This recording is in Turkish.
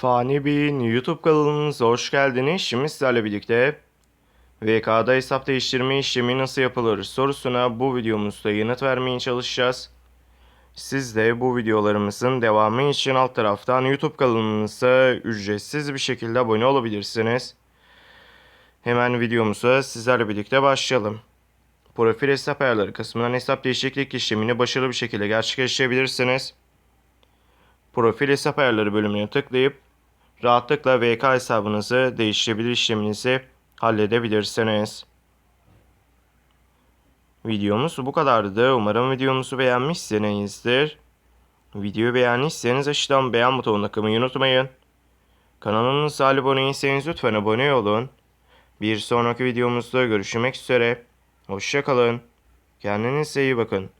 Fani Bey'in YouTube kanalınıza hoş geldiniz. Şimdi sizlerle birlikte VK'da hesap değiştirme işlemi nasıl yapılır sorusuna bu videomuzda yanıt vermeye çalışacağız. Siz de bu videolarımızın devamı için alt taraftan YouTube kanalımıza ücretsiz bir şekilde abone olabilirsiniz. Hemen videomuza sizlerle birlikte başlayalım. Profil hesap ayarları kısmından hesap değişiklik işlemini başarılı bir şekilde gerçekleştirebilirsiniz. Profil hesap ayarları bölümüne tıklayıp rahatlıkla VK hesabınızı değiştirebilir işleminizi halledebilirsiniz. Videomuz bu kadardı. Umarım videomuzu beğenmişsinizdir. Videoyu beğendiyseniz aşağıdan beğen butonuna tıklamayı unutmayın. Kanalımıza abone değilseniz lütfen abone olun. Bir sonraki videomuzda görüşmek üzere. Hoşçakalın. Kendinize iyi bakın.